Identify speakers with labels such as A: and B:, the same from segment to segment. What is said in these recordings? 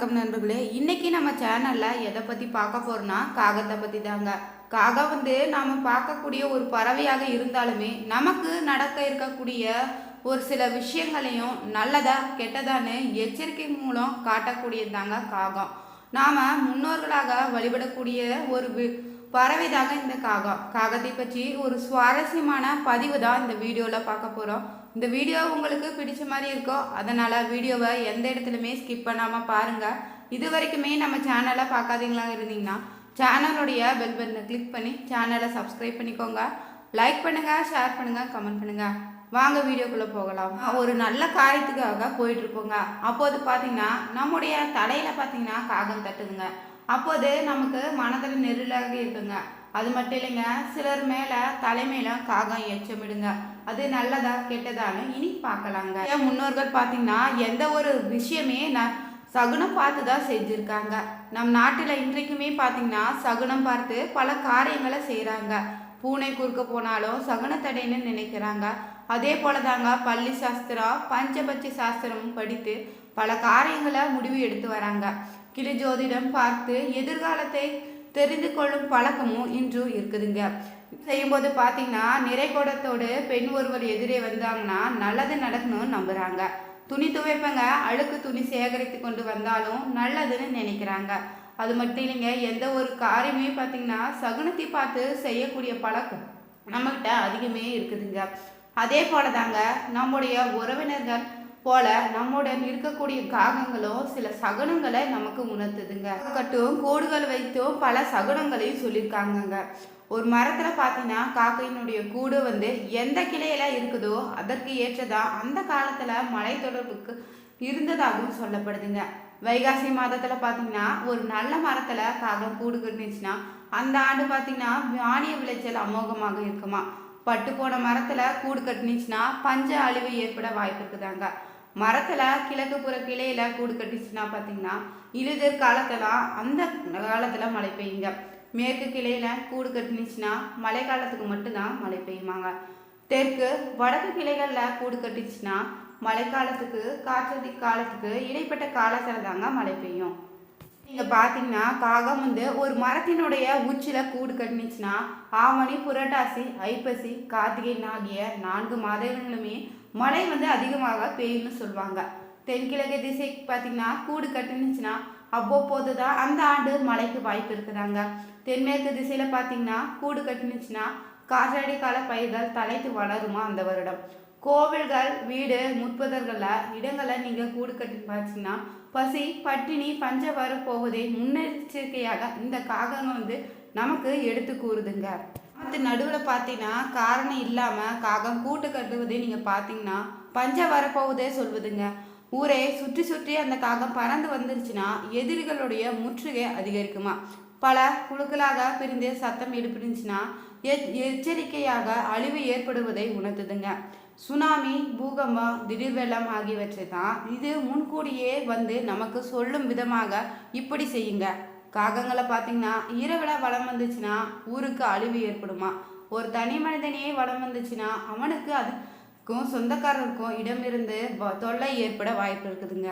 A: வணக்கம் நண்பர்களே. இன்னைக்கு நம்ம சேனல்ல எதை பத்தி பார்க்க போறோம்னா காகத்தை பத்தி தாங்க காகம் வந்து நாம பார்க்கக்கூடிய ஒரு பறவையாக இருந்தாலுமே நமக்கு நடக்க இருக்கக்கூடிய ஒரு சில விஷயங்களையும் நல்லதா கெட்டதான்னு எச்சரிக்கை மூலம் காட்டக்கூடியது தாங்க காகம். நாம முன்னோர்களாக வழிபடக்கூடிய ஒரு பறவைதாக இந்த காகம் காகத்தை பற்றி ஒரு சுவாரஸ்யமான பதிவு தான் இந்த வீடியோவில் பார்க்க போகிறோம் இந்த வீடியோ உங்களுக்கு பிடிச்ச மாதிரி இருக்கோ அதனால் வீடியோவை எந்த இடத்துலையுமே ஸ்கிப் பண்ணாமல் பாருங்கள் இது வரைக்குமே நம்ம சேனலை பார்க்காதீங்களா இருந்தீங்கன்னா சேனலுடைய பெல் பட்டனை கிளிக் பண்ணி சேனலை சப்ஸ்கிரைப் பண்ணிக்கோங்க. லைக் பண்ணுங்கள் ஷேர் பண்ணுங்கள் கமெண்ட் பண்ணுங்கள் வாங்க வீடியோக்குள்ளே போகலாம். ஒரு நல்ல காரியத்துக்காக போயிட்டுருப்போங்க அப்போது பார்த்தீங்கன்னா நம்முடைய தலையில் பார்த்தீங்கன்னா காகம் தட்டுதுங்க. அப்போது நமக்கு மனதில் நெருளாக இருக்குங்க. அது மட்டும் இல்லைங்க சிலர் மேலே தலைமையில காகம் எச்சமிடுங்க அது நல்லதா கெட்டதான்னு இனி பார்க்கலாங்க. என் முன்னோர்கள் பார்த்தீங்கன்னா எந்த ஒரு விஷயமே நான் சகுனம் பார்த்து தான் செஞ்சுருக்காங்க. நம் நாட்டில் இன்றைக்குமே பார்த்தீங்கன்னா சகுனம் பார்த்து பல காரியங்களை செய்கிறாங்க பூனை குறுக்க போனாலும் சகுனத்தடைன்னு நினைக்கிறாங்க. அதே போல தாங்க பள்ளி சாஸ்திரம் பஞ்சபட்சி சாஸ்திரமும் படித்து பல காரியங்களை முடிவு எடுத்து வராங்க. கிளி ஜோதிடம் பார்த்து எதிர்காலத்தை தெரிந்து கொள்ளும் பழக்கமும் இன்றும் இருக்குதுங்க. செய்யும்போது பார்த்தீங்கன்னா நிறைகுடத்தோடு பெண் ஒருவர் எதிரே வந்தாங்கன்னா நல்லது நடக்கணும்னு நம்புகிறாங்க துணி துவைப்பங்க அழுக்கு துணி சேகரித்து கொண்டு வந்தாலும் நல்லதுன்னு நினைக்கிறாங்க. அது மட்டும் இல்லைங்க எந்த ஒரு காரியமே பார்த்தீங்கன்னா சகுனத்தை பார்த்து செய்யக்கூடிய பழக்கம் நம்மக்கிட்ட அதிகமே இருக்குதுங்க. அதே போல தாங்க நம்முடைய உறவினர்கள் போல நம்முடன் இருக்கக்கூடிய காகங்களும் சில சகுனங்களை நமக்கு உணர்த்துதுங்க. கட்டும் கோடுகள் வைத்தும் பல சகுனங்களையும் சொல்லியிருக்காங்கங்க. ஒரு மரத்தில் பார்த்தீங்கன்னா காக்கையினுடைய கூடு வந்து எந்த கிளையில இருக்குதோ அதற்கு ஏற்றதா அந்த காலத்தில் மலை தொடர்புக்கு இருந்ததாகவும் சொல்லப்படுதுங்க. வைகாசி மாதத்தில் பார்த்தீங்கன்னா ஒரு நல்ல மரத்தில் காகம் கூடு கட்டுச்சுன்னா அந்த ஆண்டு பார்த்தீங்கன்னா வானிய விளைச்சல் அமோகமாக இருக்குமா. பட்டு போன மரத்தில் கூடு கட்டுனுச்சுன்னா பஞ்ச அழிவு ஏற்பட வாய்ப்பு இருக்குதாங்க மரத்தில் கிழக்கு புற கிளையில் கூடு கட்டுச்சுன்னா பார்த்தீங்கன்னா இழுதர் காலத்தில் அந்த காலத்தில் மழை பெய்யுங்க. மேற்கு கிளையில் கூடு கட்டினுச்சுன்னா மழை காலத்துக்கு மட்டும்தான் மழை பெய்யுமாங்க. தெற்கு வடக்கு கிளைகளில் கூடு கட்டுச்சுன்னா மழைக்காலத்துக்கு காற்றதி காலத்துக்கு இடைப்பட்ட காலத்தில் தாங்க மழை பெய்யும். நீங்கள் பார்த்தீங்கன்னா காகம் வந்து ஒரு மரத்தினுடைய உச்சியில் கூடு கட்டினுச்சுன்னா ஆவணி புரட்டாசி ஐப்பசி கார்த்திகை ஆகிய நான்கு மாதங்களுமே மழை வந்து அதிகமாக பெய்யும்னு சொல்லுவாங்க தென்கிழக்கு திசைக்கு பார்த்தீங்கன்னா கூடு கட்டுனுச்சுன்னா அவ்வப்போது தான் அந்த ஆண்டு மழைக்கு வாய்ப்பு இருக்குதாங்க. தென்மேற்கு திசையில் பார்த்தீங்கன்னா கூடு கட்டுனுச்சுன்னா காற்றாடி கால பயிர்கள் தலைத்து வளருமா அந்த வருடம். கோவில்கள் வீடு முற்பதர்களில் இடங்களை நீங்கள் கூடு கட்டி பார்த்தீங்கன்னா பசி பட்டினி பஞ்ச வரப்போவதை முன்னெச்சரிக்கையாக இந்த காகங்கள் வந்து நமக்கு எடுத்து கூறுதுங்க. அது நடுவில் பார்த்தீங்கன்னா காரணம் இல்லாமல் காகம் கூட்டு கட்டுவதை நீங்கள் பார்த்தீங்கன்னா பஞ்சம் வரப்போவதே சொல்வதுங்க. ஊரை சுற்றி சுற்றி அந்த காகம் பறந்து வந்துருச்சுன்னா எதிரிகளுடைய முற்றுகை அதிகரிக்குமா? பல குழுக்களாக பிரிந்து சத்தம் எழுப்பிருந்துச்சுன்னா எச்- எச்சரிக்கையாக அழிவு ஏற்படுவதை உணர்த்துதுங்க. சுனாமி பூகம்பம் திடீர் வெள்ளம் ஆகியவற்றை தான் இது முன்கூடியே வந்து நமக்கு சொல்லும் விதமாக இப்படி செய்யுங்க. காகங்களை பார்த்தீங்கன்னா இரவில் வளம் வந்துச்சுன்னா ஊருக்கு அழிவு ஏற்படுமா? ஒரு தனி மனிதனையே வளம் வந்துச்சுன்னா அவனுக்கு அதுக்கும் சொந்தக்காரருக்கும் இடமிருந்து வ- தொல்லை ஏற்பட வாய்ப்பு இருக்குதுங்க.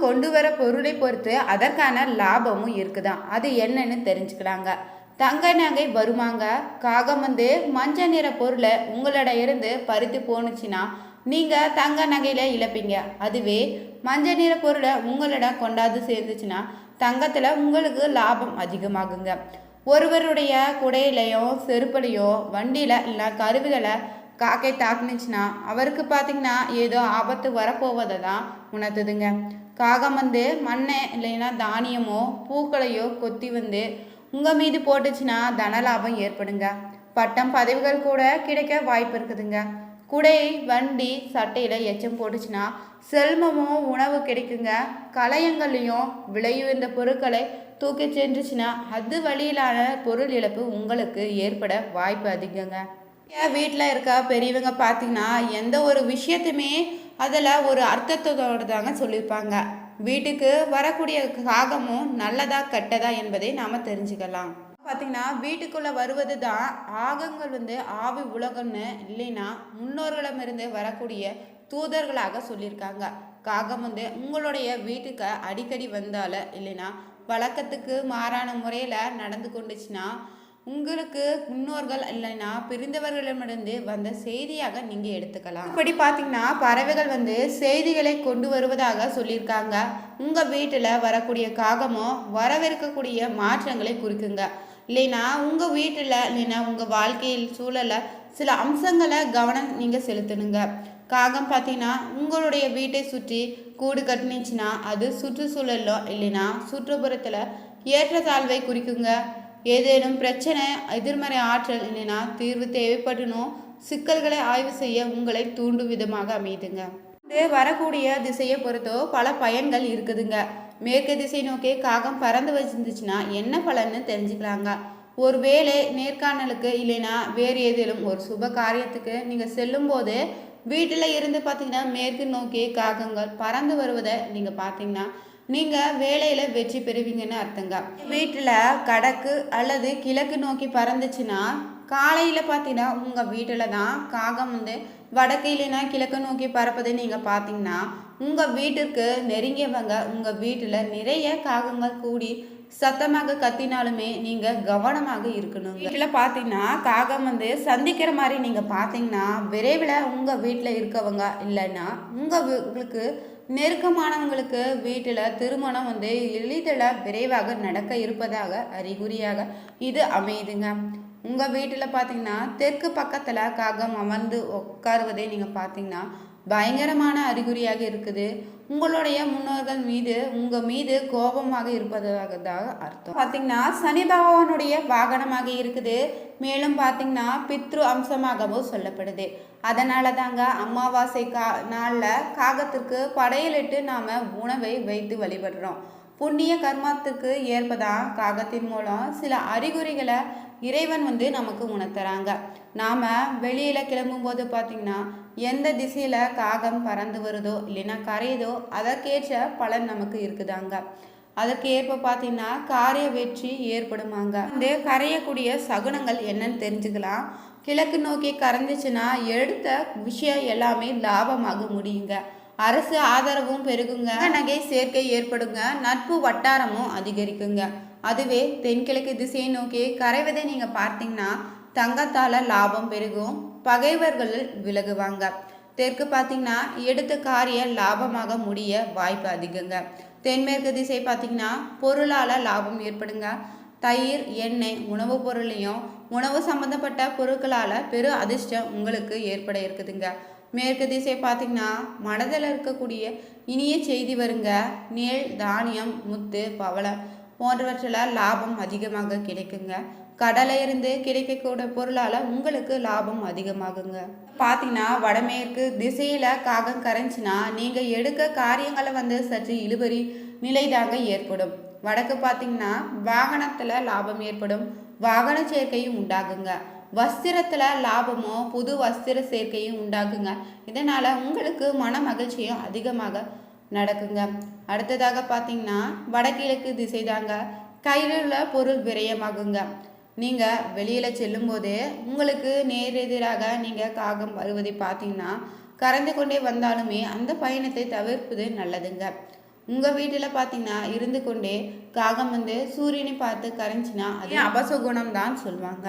A: கொண்டு வர பொருளை பொறுத்து அதற்கான லாபமும் இருக்குதான் அது என்னன்னு தெரிஞ்சுக்கலாங்க. தங்க நகை வருமாங்க? காகம் வந்து மஞ்சள் நிற பொருளை உங்களோட இருந்து பறித்து போணுச்சுன்னா நீங்கள் தங்க நகையில் இழப்பீங்க. அதுவே மஞ்சள் நிற பொருளை உங்களோட கொண்டாந்து சேர்ந்துச்சுன்னா தங்கத்தில் உங்களுக்கு லாபம் அதிகமாகுங்க. ஒருவருடைய குடையிலையோ செருப்புலையோ வண்டியில் இல்லை கருவிகளை காக்கை தாக்குனுச்சுன்னா அவருக்கு பார்த்தீங்கன்னா ஏதோ ஆபத்து வரப்போவதை தான் உணர்த்துதுங்க. காகம் வந்து மண்ணை இல்லைன்னா தானியமோ பூக்களையோ கொத்தி வந்து உங்கள் மீது போட்டுச்சுன்னா தனலாபம் ஏற்படுங்க. பட்டம் பதவிகள் கூட கிடைக்க வாய்ப்பு இருக்குதுங்க. குடை வண்டி சட்டையில் எச்சம் போட்டுச்சுன்னா செல்வமும் உணவு கிடைக்குங்க. கலையங்கள்லையும் விலையுயர்ந்த பொருட்களை தூக்கி சென்றுச்சுன்னா அது வழியிலான பொருள் இழப்பு உங்களுக்கு ஏற்பட வாய்ப்பு அதிகங்க. வீட்டில் இருக்க பெரியவங்க பார்த்தீங்கன்னா எந்த ஒரு விஷயத்தையுமே அதில் ஒரு அர்த்தத்தோடு தாங்க சொல்லியிருப்பாங்க. வீட்டுக்கு வரக்கூடிய காகமும் நல்லதா கெட்டதா என்பதை நாம் தெரிஞ்சுக்கலாம். பார்த்தீங்கன்னா வீட்டுக்குள்ளே வருவது தான் ஆகங்கள் வந்து ஆவி உலகம்னு இல்லைன்னா முன்னோர்களிடமிருந்து வரக்கூடிய தூதர்களாக சொல்லியிருக்காங்க. காகம் வந்து உங்களுடைய வீட்டுக்கு அடிக்கடி வந்தால இல்லைன்னா வழக்கத்துக்கு மாறான முறையில் நடந்து கொண்டுச்சுன்னா உங்களுக்கு முன்னோர்கள் இல்லைன்னா பிரிந்தவர்களிடமிருந்து வந்த செய்தியாக நீங்கள் எடுத்துக்கலாம். இப்படி பார்த்தீங்கன்னா பறவைகள் வந்து செய்திகளை கொண்டு வருவதாக சொல்லியிருக்காங்க. உங்கள் வீட்டில் வரக்கூடிய காகமோ வரவிருக்கக்கூடிய மாற்றங்களை குறிக்குங்க. இல்லைன்னா உங்கள் வீட்டில் இல்லைன்னா உங்கள் வாழ்க்கையில் சூழலை சில அம்சங்களை கவனம் நீங்கள் செலுத்தணுங்க. காகம் பார்த்தீங்கன்னா உங்களுடைய வீட்டை சுற்றி கூடு கட்டினுச்சுன்னா அது சுற்றுச்சூழலோ இல்லைன்னா சுற்றுப்புறத்தில் ஏற்றத்தாழ்வை குறிக்குங்க. ஏதேனும் பிரச்சனை எதிர்மறை ஆற்றல் இல்லைன்னா தீர்வு தேவைப்படணும். சிக்கல்களை ஆய்வு செய்ய உங்களை தூண்டும் விதமாக அமையுதுங்க. வரக்கூடிய திசையை பொறுத்தோ பல பயன்கள் இருக்குதுங்க. மேற்கு திசை நோக்கி காகம் பறந்து வச்சிருந்துச்சுன்னா என்ன பலன்னு தெரிஞ்சுக்கலாங்க. ஒருவேளை நேர்காணலுக்கு இல்லைன்னா வேறு ஏதேனும் ஒரு சுப காரியத்துக்கு நீங்கள் செல்லும்போது வீட்டில் இருந்து பார்த்தீங்கன்னா மேற்கு நோக்கி காகங்கள் பறந்து வருவதை நீங்கள் பார்த்தீங்கன்னா நீங்கள் வேலையில் வெற்றி பெறுவீங்கன்னு அர்த்தங்க. வீட்டில் கடக்கு அல்லது கிழக்கு நோக்கி பறந்துச்சுன்னா காலையில் பார்த்தீங்கன்னா உங்கள் வீட்டில் தான் காகம் வந்து வடக்கு இல்லைன்னா கிழக்கு நோக்கி பறப்பதை நீங்கள் பார்த்தீங்கன்னா உங்கள் வீட்டிற்கு நெருங்கியவங்க உங்கள் வீட்டில் நிறைய காகங்கள் கூடி சத்தமாக கத்தினாலுமே நீங்கள் கவனமாக இருக்கணும். வீட்டில் பார்த்தீங்கன்னா காகம் வந்து சந்திக்கிற மாதிரி நீங்கள் பார்த்தீங்கன்னா விரைவில் உங்கள் வீட்டில் இருக்கவங்க இல்லைன்னா உங்கள் உங்களுக்கு நெருக்கமானவங்களுக்கு வீட்டில் திருமணம் வந்து எளிதில் விரைவாக நடக்க இருப்பதாக அறிகுறியாக இது அமையுதுங்க. உங்கள் வீட்டில் பார்த்தீங்கன்னா தெற்கு பக்கத்தில் காகம் அமர்ந்து உட்காருவதை நீங்கள் பார்த்தீங்கன்னா பயங்கரமான அறிகுறியாக இருக்குது. உங்களுடைய முன்னோர்கள் மீது உங்கள் மீது கோபமாக இருப்பதாக அர்த்தம். பார்த்தீங்கன்னா சனி பகவானுடைய வாகனமாக இருக்குது. மேலும் பார்த்தீங்கன்னா பித்ரு அம்சமாகவும் சொல்லப்படுது. அதனால தாங்க அமாவாசை கா நாளில் காகத்திற்கு படையலிட்டு நாம் உணவை வைத்து வழிபடுறோம். புண்ணிய கர்மத்துக்கு ஏற்பதான் காகத்தின் மூலம் சில அறிகுறிகளை இறைவன் வந்து நமக்கு உணர்த்துறாங்க. நாம் வெளியில் கிளம்பும்போது பார்த்திங்கன்னா எந்த திசையில் காகம் பறந்து வருதோ இல்லைன்னா கரையுதோ அதற்கேற்ற பலன் நமக்கு இருக்குதாங்க. அதற்கு ஏற்ப பார்த்தீங்கன்னா காரிய வெற்றி ஏற்படுமாங்க. இந்த கரையக்கூடிய சகுனங்கள் என்னன்னு தெரிஞ்சுக்கலாம். கிழக்கு நோக்கி கரைஞ்சிச்சுன்னா எடுத்த விஷயம் எல்லாமே லாபமாக முடியுங்க. அரசு ஆதரவும் பெருகுங்க. நகை சேர்க்கை ஏற்படுங்க. நட்பு வட்டாரமும் அதிகரிக்குங்க. அதுவே தென்கிழக்கு திசையை நோக்கி கரைவதை நீங்கள் பார்த்தீங்கன்னா தங்கத்தால் லாபம் பெருகும். பகைவர்கள் விலகுவாங்க. தெற்கு பார்த்தீங்கன்னா எடுத்த காரிய லாபமாக முடிய வாய்ப்பு அதிகங்க. தென்மேற்கு திசை பார்த்தீங்கன்னா பொருளால் லாபம் ஏற்படுங்க. தயிர் எண்ணெய் உணவுப் பொருளையும் உணவு சம்மந்தப்பட்ட பொருட்களால் பெரு அதிர்ஷ்டம் உங்களுக்கு ஏற்பட இருக்குதுங்க. மேற்கு திசை பார்த்திங்கன்னா மனதில் இருக்கக்கூடிய இனிய செய்தி வருங்க. நெல் தானியம் முத்து பவளம் போன்றவற்றில் லாபம் அதிகமாக கிடைக்குங்க. கடலிருந்து கிடைக்கக்கூடிய பொருளால் உங்களுக்கு லாபம் அதிகமாகுங்க. பார்த்தீங்கன்னா வடமேற்கு திசையில் காகம் கரைஞ்சினா நீங்கள் எடுக்க காரியங்களை வந்து சற்று இழுபறி நிலைதாக ஏற்படும். வடக்கு பார்த்தீங்கன்னா வாகனத்தில் லாபம் ஏற்படும். வாகன சேர்க்கையும் உண்டாகுங்க. வஸ்திரத்தில் லாபமோ புது வஸ்திர சேர்க்கையும் உண்டாகுங்க. இதனால் உங்களுக்கு மன மகிழ்ச்சியும் அதிகமாக நடக்குங்க. அடுத்ததாக பார்த்தீங்கன்னா வடகிழக்கு திசை தாங்க கையில் உள்ள பொருள் விரயமாகுங்க. நீங்கள் வெளியில் செல்லும்போது உங்களுக்கு நேரெதிராக நீங்கள் காகம் வருவதை பார்த்தீங்கன்னா கறந்து கொண்டே வந்தாலுமே அந்த பயணத்தை தவிர்ப்பது நல்லதுங்க. உங்கள் வீட்டில் பார்த்தீங்கன்னா இருந்து கொண்டே காகம் வந்து சூரியனை பார்த்து கரைஞ்சினா அது அபசகுணம் தான் சொல்லுவாங்க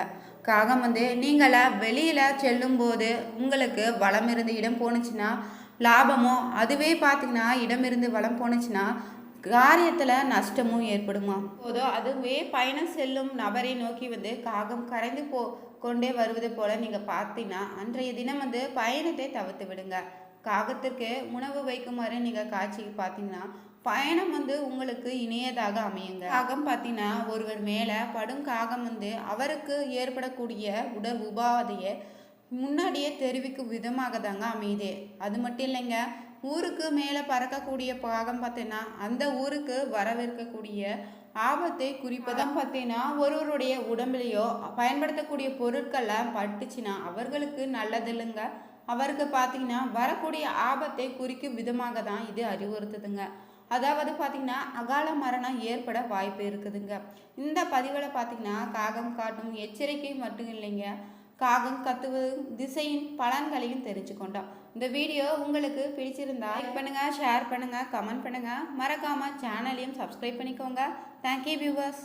A: காகம் வந்து நீங்களா வெளியில் செல்லும்போது உங்களுக்கு வளம் இருந்து இடம் போணுச்சுன்னா லாபமோ? அதுவே பார்த்தீங்கன்னா இடமிருந்து வளம் போனுச்சுன்னா காரியத்தில் நஷ்டமும் ஏற்படுமா? போதோ அதுவே பயணம் செல்லும் நபரை நோக்கி வந்து காகம் கரைந்து போ கொண்டே வருவது போல் நீங்கள் பார்த்தீங்கன்னா அன்றைய தினம் வந்து பயணத்தை தவிர்த்து விடுங்க. காகத்திற்கு உணவு வைக்குமாறு நீங்கள் காட்சிக்கு பார்த்தீங்கன்னா பயணம் வந்து உங்களுக்கு இணையதாக அமையுங்க. காகம் பார்த்தீங்கன்னா ஒருவர் மேலே படும் காகம் வந்து அவருக்கு ஏற்படக்கூடிய உடல் உபாதையை முன்னாடியே தெரிவிக்கும் விதமாக தாங்க அமையுது. அது மட்டும் இல்லைங்க ஊருக்கு மேலே பறக்கக்கூடிய பாகம் பார்த்தீங்கன்னா அந்த ஊருக்கு வரவிருக்கக்கூடிய ஆபத்தை குறிப்பதான் பார்த்தீங்கன்னா ஒருவருடைய உடம்புலையோ பயன்படுத்தக்கூடிய பொருட்களை பட்டுச்சுன்னா அவர்களுக்கு நல்லதில்லைங்க. அவருக்கு பார்த்தீங்கன்னா வரக்கூடிய ஆபத்தை குறிக்கும் விதமாக தான் இது அறிவுறுத்துதுங்க. அதாவது பார்த்திங்கன்னா அகால மரணம் ஏற்பட வாய்ப்பு இருக்குதுங்க. இந்த பதிவில் பார்த்திங்கன்னா காகம் காட்டும் எச்சரிக்கை மட்டும் இல்லைங்க. காகம் கத்துவதும் திசையின் பலன்களையும் தெரிஞ்சுக்கொண்டோம். இந்த வீடியோ உங்களுக்கு பிடிச்சிருந்தா லைக் பண்ணுங்க ஷேர் பண்ணுங்க கமெண்ட் பண்ணுங்கள் மறக்காமல் சேனலையும் சப்ஸ்கிரைப் பண்ணிக்கோங்க. Thank you viewers